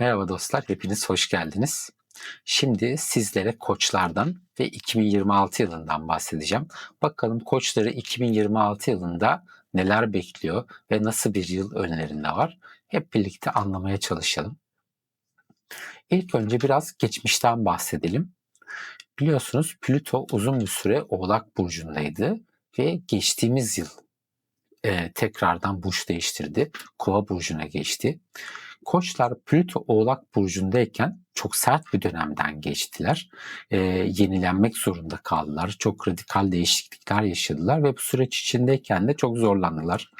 Merhaba dostlar, hepiniz hoş geldiniz. Şimdi sizlere koçlardan ve 2026 yılından bahsedeceğim. Bakalım koçları 2026 yılında neler bekliyor ve nasıl bir yıl önlerinde var? Hep birlikte anlamaya çalışalım. İlk önce biraz geçmişten bahsedelim. Biliyorsunuz Plüto uzun bir süre Oğlak Burcu'ndaydı ve geçtiğimiz yıl e, tekrardan burç değiştirdi. Kova Burcu'na geçti. Koçlar Plüto Oğlak Burcu'ndayken çok sert bir dönemden geçtiler. E, yenilenmek zorunda kaldılar. Çok radikal değişiklikler yaşadılar ve bu süreç içindeyken de çok zorlandılar.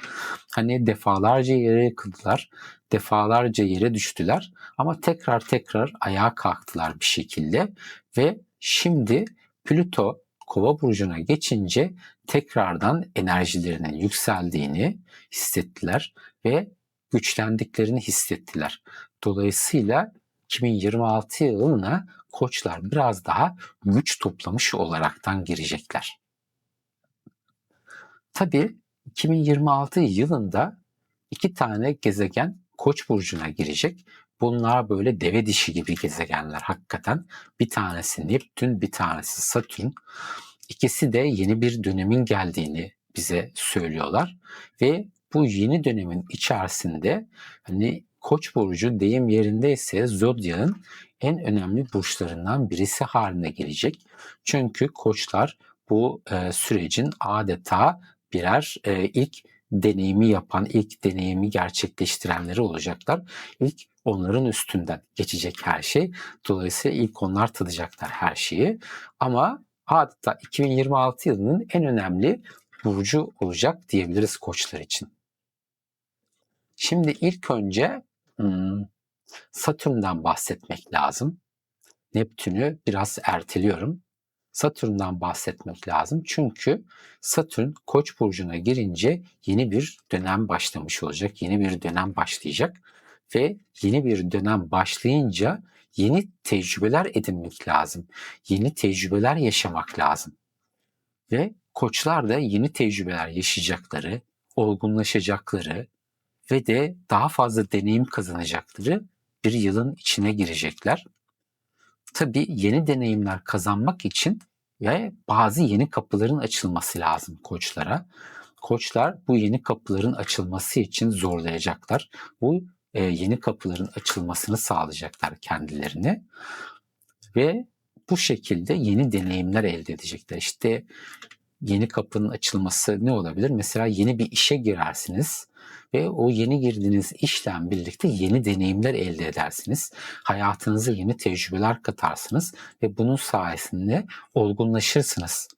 Hani defalarca yere yıkıldılar, defalarca yere düştüler ama tekrar tekrar ayağa kalktılar bir şekilde ve şimdi Plüto Kova burcuna geçince tekrardan enerjilerinin yükseldiğini hissettiler ve güçlendiklerini hissettiler. Dolayısıyla 2026 yılına koçlar biraz daha güç toplamış olaraktan girecekler. Tabii 2026 yılında iki tane gezegen Koç burcuna girecek. Bunlar böyle deve dişi gibi gezegenler hakikaten. Bir tanesi Neptün, bir tanesi Satürn. İkisi de yeni bir dönemin geldiğini bize söylüyorlar ve bu yeni dönemin içerisinde hani Koç burcu deyim yerindeyse Zodya'nın en önemli burçlarından birisi haline gelecek. Çünkü koçlar bu e, sürecin adeta birer e, ilk deneyimi yapan, ilk deneyimi gerçekleştirenleri olacaklar. İlk onların üstünden geçecek her şey. Dolayısıyla ilk onlar tadacaklar her şeyi. Ama adeta 2026 yılının en önemli burcu olacak diyebiliriz koçlar için. Şimdi ilk önce hmm, Satürn'den bahsetmek lazım. Neptün'ü biraz erteliyorum. Satürn'den bahsetmek lazım. Çünkü Satürn Koç burcuna girince yeni bir dönem başlamış olacak. Yeni bir dönem başlayacak ve yeni bir dönem başlayınca yeni tecrübeler edinmek lazım. Yeni tecrübeler yaşamak lazım. Ve koçlar da yeni tecrübeler yaşayacakları, olgunlaşacakları ve de daha fazla deneyim kazanacakları bir yılın içine girecekler. Tabii yeni deneyimler kazanmak için ve bazı yeni kapıların açılması lazım koçlara. Koçlar bu yeni kapıların açılması için zorlayacaklar. Bu e, yeni kapıların açılmasını sağlayacaklar kendilerine ve bu şekilde yeni deneyimler elde edecekler. İşte yeni kapının açılması ne olabilir? Mesela yeni bir işe girersiniz ve o yeni girdiğiniz işle birlikte yeni deneyimler elde edersiniz. Hayatınıza yeni tecrübeler katarsınız ve bunun sayesinde olgunlaşırsınız.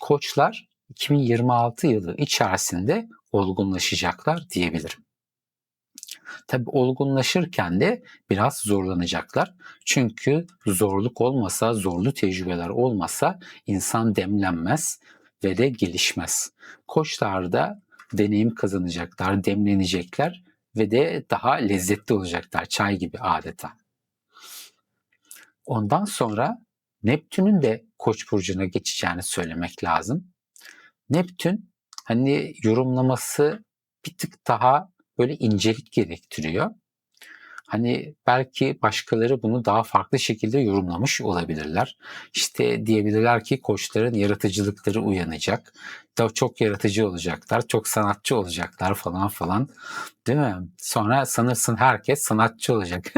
Koçlar 2026 yılı içerisinde olgunlaşacaklar diyebilirim. Tabi olgunlaşırken de biraz zorlanacaklar. Çünkü zorluk olmasa, zorlu tecrübeler olmasa insan demlenmez ve de gelişmez. Koçlarda deneyim kazanacaklar, demlenecekler ve de daha lezzetli olacaklar. Çay gibi adeta. Ondan sonra Neptün'ün de Koç burcuna geçeceğini söylemek lazım. Neptün hani yorumlaması bir tık daha böyle incelik gerektiriyor. Hani belki başkaları bunu daha farklı şekilde yorumlamış olabilirler. İşte diyebilirler ki koçların yaratıcılıkları uyanacak. Daha çok yaratıcı olacaklar, çok sanatçı olacaklar falan falan. Değil mi? Sonra sanırsın herkes sanatçı olacak.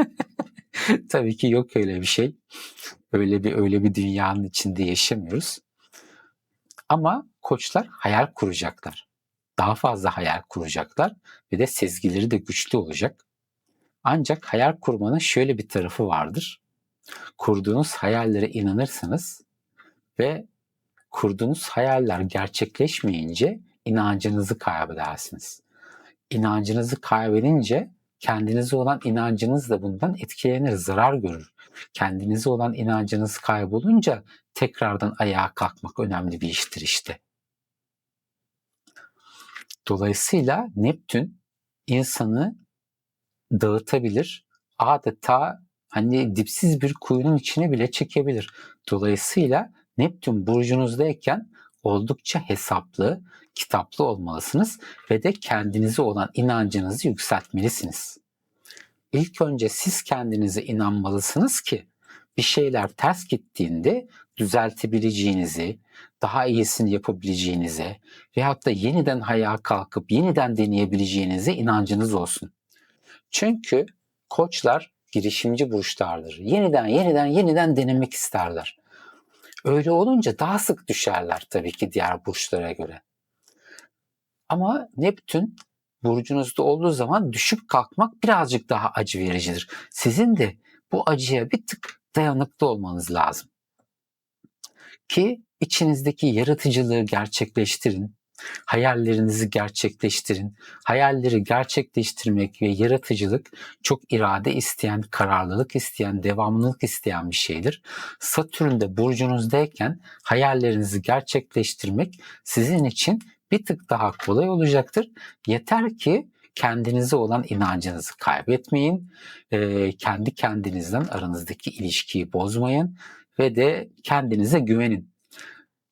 Tabii ki yok öyle bir şey. Öyle bir öyle bir dünyanın içinde yaşamıyoruz. Ama koçlar hayal kuracaklar. Daha fazla hayal kuracaklar ve de sezgileri de güçlü olacak. Ancak hayal kurmanın şöyle bir tarafı vardır. Kurduğunuz hayallere inanırsanız ve kurduğunuz hayaller gerçekleşmeyince inancınızı kaybedersiniz. İnancınızı kaybedince kendinize olan inancınız da bundan etkilenir, zarar görür. Kendinize olan inancınız kaybolunca tekrardan ayağa kalkmak önemli bir iştir işte. Dolayısıyla Neptün insanı dağıtabilir. Adeta hani dipsiz bir kuyunun içine bile çekebilir. Dolayısıyla Neptün burcunuzdayken oldukça hesaplı, kitaplı olmalısınız ve de kendinize olan inancınızı yükseltmelisiniz. ilk önce siz kendinize inanmalısınız ki bir şeyler ters gittiğinde düzeltebileceğinizi, daha iyisini yapabileceğinize veyahut da yeniden ayağa kalkıp yeniden deneyebileceğinize inancınız olsun. Çünkü koçlar girişimci burçlardır. Yeniden yeniden yeniden denemek isterler. Öyle olunca daha sık düşerler tabii ki diğer burçlara göre. Ama Neptün burcunuzda olduğu zaman düşüp kalkmak birazcık daha acı vericidir. Sizin de bu acıya bir tık dayanıklı olmanız lazım. Ki içinizdeki yaratıcılığı gerçekleştirin, hayallerinizi gerçekleştirin. Hayalleri gerçekleştirmek ve yaratıcılık çok irade isteyen, kararlılık isteyen, devamlılık isteyen bir şeydir. Satürn de burcunuzdayken hayallerinizi gerçekleştirmek sizin için bir tık daha kolay olacaktır. Yeter ki kendinize olan inancınızı kaybetmeyin. E, kendi kendinizden aranızdaki ilişkiyi bozmayın ve de kendinize güvenin.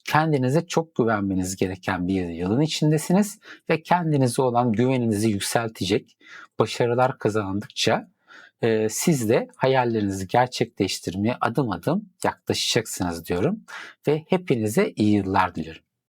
Kendinize çok güvenmeniz gereken bir yılın içindesiniz ve kendinize olan güveninizi yükseltecek başarılar kazandıkça e, siz de hayallerinizi gerçekleştirmeye adım adım yaklaşacaksınız diyorum ve hepinize iyi yıllar diliyorum.